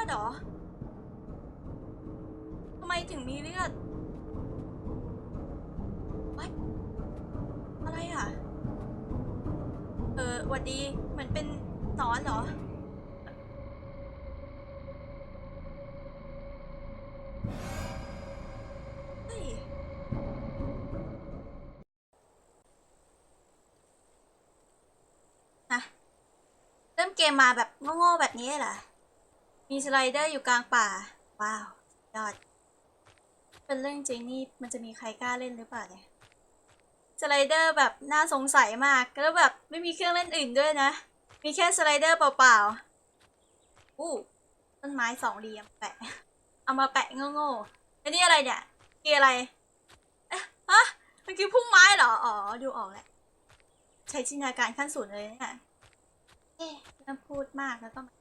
อดหรอทำไมถึงมีเลือด What? อะไรอะ เออหวัดดีเหมือนเป็นนอนเหรอ เฮ้ยฮะเริ่มเกมมาแบบโง่ๆแบบนี้เหรอ มีสไลเดอร์อยู่กลางป่า ว้าวยอด เป็นเรื่องจริงนี่มันจะมีใครกล้าเล่นหรือเปล่าเนี่ย สไลเดอร์แบบน่าสงสัยมาก แล้วแบบไม่มีเครื่องเล่นอื่นด้วยนะ มีแค่สไลเดอร์เปล่าๆ อู้ต้นไม้สองเหลี่ยมแปะ เอามาแปะโง่ๆแล้วนี่อะไรเนี่ยคืออะไรเอ๊ะฮะมันคือพุ่มไม้เหรอ อ๋อ ดูออกแหละ ใช้จินตนาการขั้นสูงเลยเนี่ยเอ๊ะไม่งพูดมากแล้วก็มา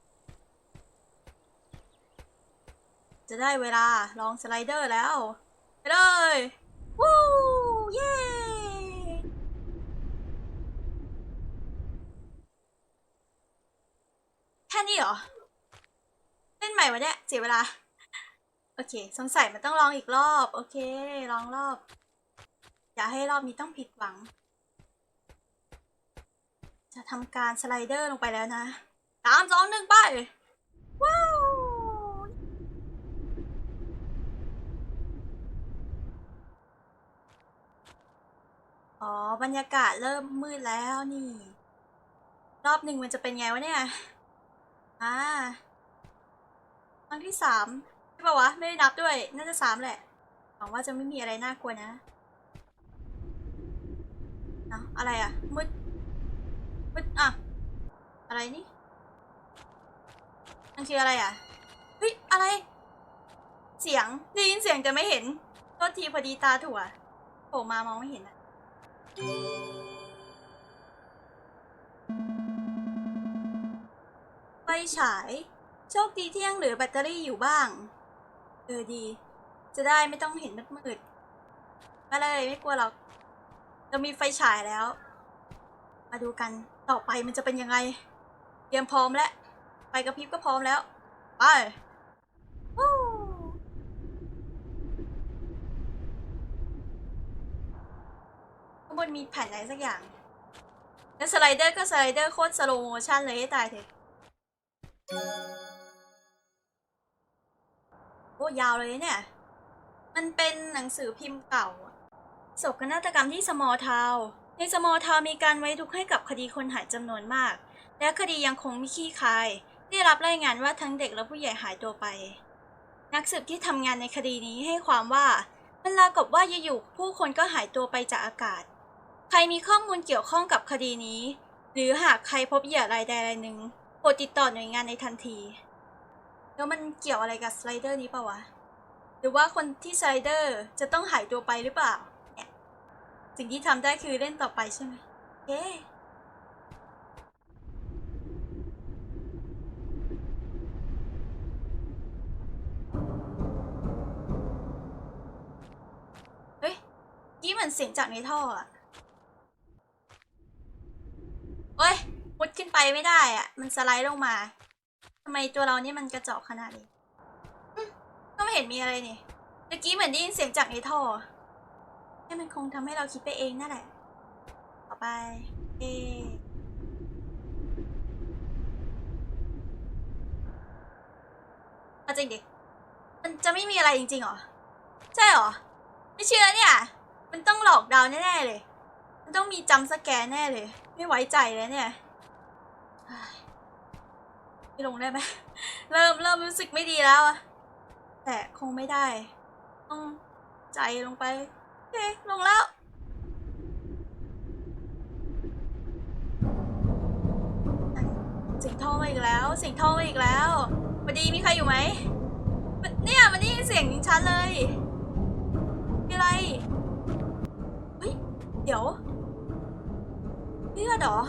จะได้เวลาลองสไลเดอร์แล้ว ไปเลย วู้ เย้ แค่นี้เหรอ เล่นใหม่วะเนี่ยเสียเวลา โอเค สงสัยมันต้องลองอีกรอบ โอเค ลองรอบ อย่าให้รอบนี้ต้องผิดหวัง จะทำการสไลเดอร์ลงไปแล้วนะสามสองหนึ่งไป ว้าว อ๋อ บรรยากาศเริ่มมืดแล้วนี่ รอบหนึ่งมันจะเป็นไงวะเนี่ย อ่าครั้งที่สามใช่ปะวะ ไม่ได้นับด้วย น่าจะสามแหละ หวังว่าจะไม่มีอะไรน่ากลัวนะเอ้าอะไรอะมืด มืดอะ อะไรนี่มันคืออะไรอะ เฮ้ย อะไร เสียง ได้ยินเสียงแต่ไม่เห็นโทษทีพอดีตาถั่วโผล่มามองไม่เห็นอะ ไฟฉาย โชคดีที่ยังเหลือแบตเตอรี่อยู่บ้าง เออดี จะได้ไม่ต้องเห็นมืดๆมาเลยไม่กลัวหรอก เรามีไฟฉายแล้ว มาดูกันต่อไปมันจะเป็นยังไง เตรียมพร้อมแล้ว ไฟกระพริบก็พร้อมแล้ว ไปวู้ ข้างบนมีแผ่นอะไรสักอย่างแล้วสไลเดอร์ก็สไลเดอร์โคตรสโลโมชั่นเลยให้ตายเถอะโอ้ยาวเลยเนี่ย มันเป็นหนังสือพิมพ์เก่าศกนาฏกรรมที่สมอทาวในสมอทาวมีการไว้ทุกข์ให้กับคดีคนหายจำนวนมาก และคดียังคงไม่ขี้คาย ได้รับรายงานว่าทั้งเด็กและผู้ใหญ่หายตัวไป นักสืบที่ทำงานในคดีนี้ให้ความว่ามันราวกับว่าอยู่ๆผู้คนก็หายตัวไปจากอากาศ ใครมีข้อมูลเกี่ยวข้องกับคดีนี้ หรือหากใครพบเหยื่อรายใดรายหนึ่งโปรดติดต่อหน่วยงานในทันที แล้วมันเกี่ยวอะไรกับสไลเดอร์นี้เปล่าวะ หรือว่าคนที่สไลเดอร์จะต้องหายตัวไปหรือเปล่า เนี่ย สิ่งที่ทำได้คือเล่นต่อไปใช่ไหมเย้เฮ้ยกี้เหมือนเสียงจากในท่ออะ เฮ้ยมุดขึ้นไปไม่ได้อะมันสไลด์ลงมาทำไมตัวเรานี่มันกระจอกขนาดนี้ก็ไม่เห็นมีอะไรนี่เมื่อกี้เหมือนได้ยินเสียงจากในท่อแค่มันคงทำให้เราคิดไปเองนั่นแหละ ต่อไป เอเอาจริงดิ มันจะไม่มีอะไรจริงๆหรอ ใช่หรอ ไม่เชื่อเนี่ย มันต้องหลอกเดาแน่ๆเลย มันต้องมีจำสแกนแน่เลย ไม่ไว้ใจเลยเนี่ยไม่ลงได้ไหมเริ่มเริ่มรู้สึกไม่ดีแล้วอะแต่คงไม่ได้ ต้องใจลงไปโอเคลงแล้วเสียงท่อมาอีกแล้ว เสียงท่อมาอีกแล้วสวัสดีมีใครอยู่ไหมนเนี่ยมันได้ยินเสียงชัดเลยมีอะไรเฮ้ยเดี๋ยว ดหรอ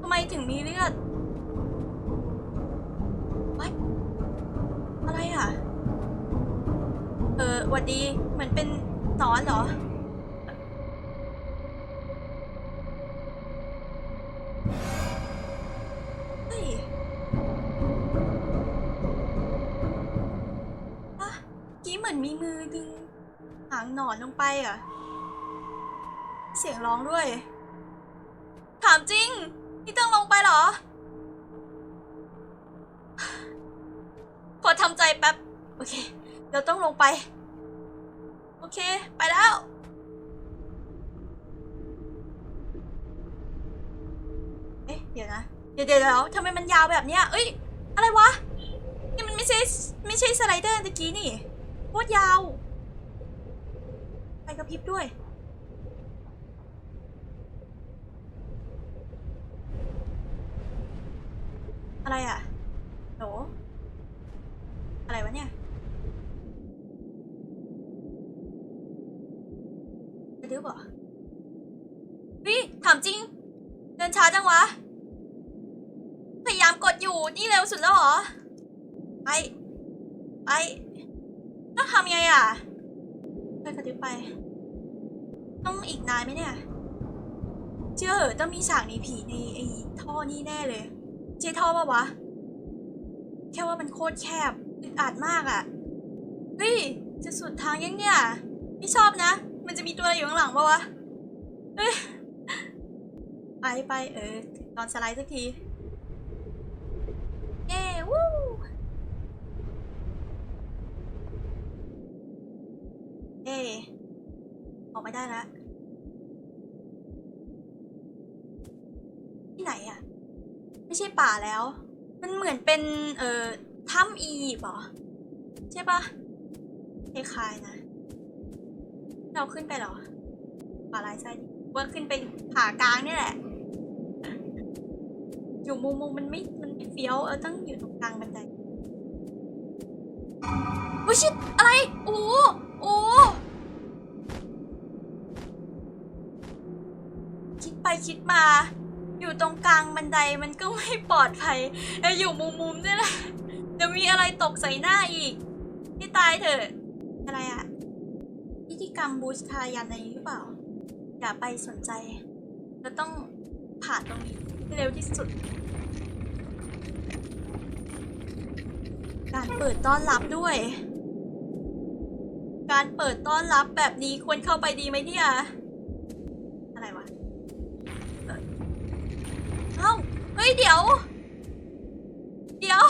ทำไมถึงมีเลือดวัดอะไรอะ เออหวัดดี เหมือนเป็นนอนหรอ เฮ้ยอะกี้เหมือนมีมือดึงหางหนอนลงไปอะ สียงร้องด้วย ถามจริง นี่ต้องลงไปเหรอ ขอทำใจแป๊บ โอเค เราต้องลงไป โอเค ไปแล้วเอ๊ะเดี๋ยวนะเดี๋ยวเดี๋ยวเดี๋ยวทำไมมันยาวแบบเนี้ย เอ้ย อะไรวะ นี่มันไม่ใช่ไม่ใช่สไลเดอร์ตะกี้นี่โคตรยาว ไปกระพริบด้วย อะไรอะโหลอะไรวะเนี่ยกระดึ๊บเหรอเฮ้ยถามจริง เดินช้าจังวะ พยายามกดอยู่ นี่เร็วสุดแล้วเหรอ ไป ไป ต้องทำยังไงอะไปกระดึ๊บไป ต้องอีกนานไหมเนี่ย เชื่อเหอะต้องมีฉากหนี้ผีในไอ้ท่อนี่แน่เลย ใช่ท่อปะวะ แค่ว่ามันโคตรแคบอึดอัดมากอะ่ะ เฮ้ย จะสุดทางยังเนี่ย ไม่ชอบนะ มันจะมีตัวอะไรอยู่ข้างหลังปะวะ เฮ้ย ไปไปเออถึงตอนสไลด์สักที เย้วู้เย้ออกไม่ได้แล้ว ที่ไหนอะ ไม่ ใช่ป่าแล้ว มันเหมือนเป็น เอ่อถ้ำอียิปต์เหรอ ใช่ปะคล้ายๆนะ เราขึ้นไปหรอป่าลายไส้ว่าขึ้นไปผากลางนี่แหละ อยู่มุมมุมมันไม่ มันไม่เฟี้ยวเออต้องอยู่ตรงกลางบันไดโอ้ชิตอะไร โอ้โอ้คิดไปคิดมา อยู่ตรงกลางบันไดมันก็ไม่ปลอดภัยเอ้ยอยู่มุมมุมๆนี่แหละเดี๋ยวมีอะไรตกใส่หน้าอีกที่ตายเถอะอะไรอะพิธีกรรมบูชายันอะไรหรือเปล่า อย่าไปสนใจเราต้องผ่านตรงนี้ให้เร็วที่สุด การเปิดต้อนรับด้วย การเปิดต้อนรับแบบนี้ควรเข้าไปดีไหมเนี่ย อะไรวะ เอ้า เฮ้ ยเดี๋ยว เดี๋ยว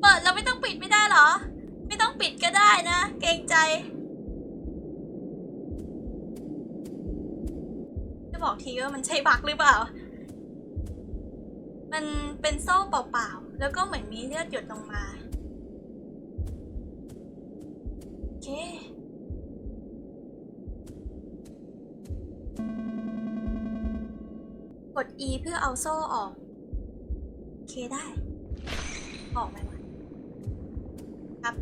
เปิดแล้วไม่ต้องปิดไม่ได้เหรอ ไม่ต้องปิดก็ได้นะ เกรงใจ จะบอกทีว่ามันใช่บักหรือเปล่า มันเป็นโซ่เปล่าๆ แล้วก็เหมือนมีเลือดหยดลงมา โอเค กด E เพื่อเอาโซ่ออก เคได้ ออกไหมวะครับ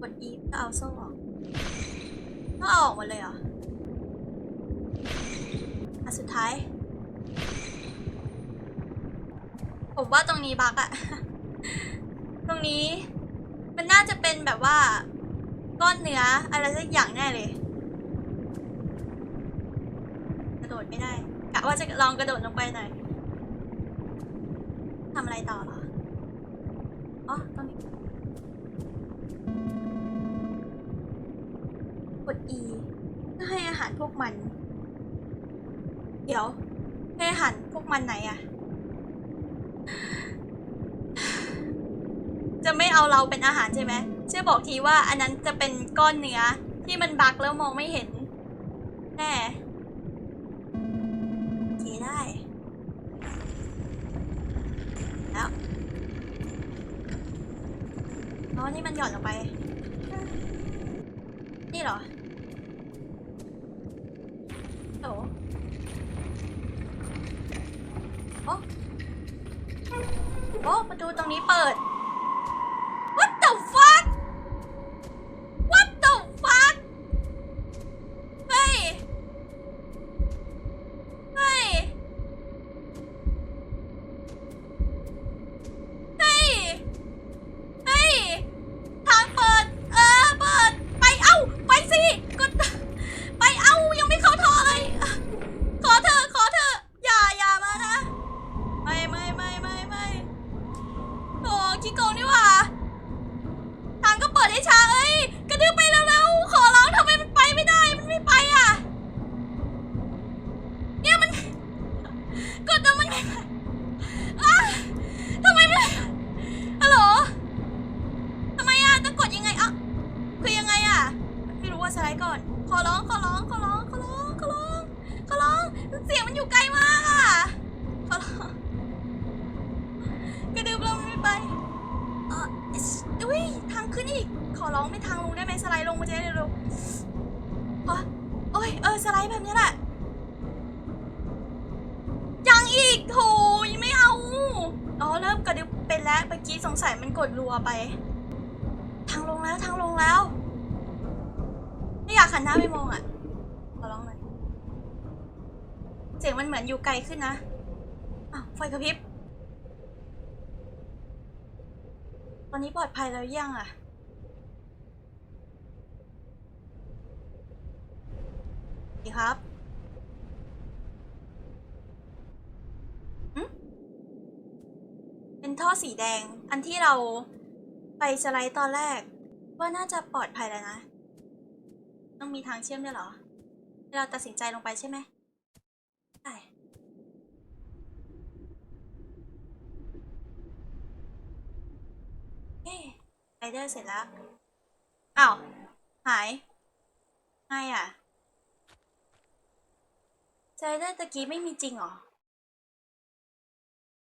กด E เพื่อเอาโซ่ออกต้องเอาออกหมดเลยเหรออันสุดท้าย ผมว่าตรงนี้บักอะ ตรงนี้ มันน่าจะเป็นแบบว่า ก้อนเนื้ออะไรสักอย่างแน่เลย กระโดไม่ได้กะว่าจะลองกระโดดลงไปหน่อยทำอะไรต่อเหรออ๋อตรงนี้กด E เพื่อให้อาหารพวกมัน เดี๋ยว ให้อาหารพวกมันไหนอะจะไม่เอาเราเป็นอาหารใช่ไหมช่วยบอกทีว่าอันนั้นจะเป็นก้อนเนื้อที่มันบักแล้วมองไม่เห็นแน่ โอเคได้ แล้ว นี่มันหย่อนลงไป นี่เหรอ อนขอร้องขอร้องขอร้องขอร้องขอร้องขอร้อง เสียงมันอยู่ไกลมากอะขอร้องกระดึบเราไม่ไปเอออิ๊ชอุ้ยทางขึ้นอีก ขอร้องไม่ทางลงได้ไหมสไลด์ลงมาจะได้เร็วๆโอ๊ยโอ้ยเออสไลด์แบบนี้แหละยังอีกโถยไม่เอาอ๋อเริ่มกระดึบเป็นแล้วเมื่อกี้สงสัยมันกดรัวไป ทางลงแล้วทางลงแล้วากหันหน้าไปมองอะขอร้องหน่อยเสียงมันเหมือนอยู่ไกลขึ้นนะอ้าวไฟกระพริบ ตอนนี้ปลอดภัยแล้วยังอะดีครับเป็นท่อสีแดง อันที่เราไปสไลด์ตอนแรก ว่าน่าจะปลอดภัยแล้วนะ ต้องมีทางเชื่อมด้วยเหรอ ให้เราตัดสินใจลงไปใช่ไหมได้เอ๊ไรเดอร์เสร็จแล้วอ้าวหายไงอะไลเดอร์ตะกี้ไม่มีจริงเหรอ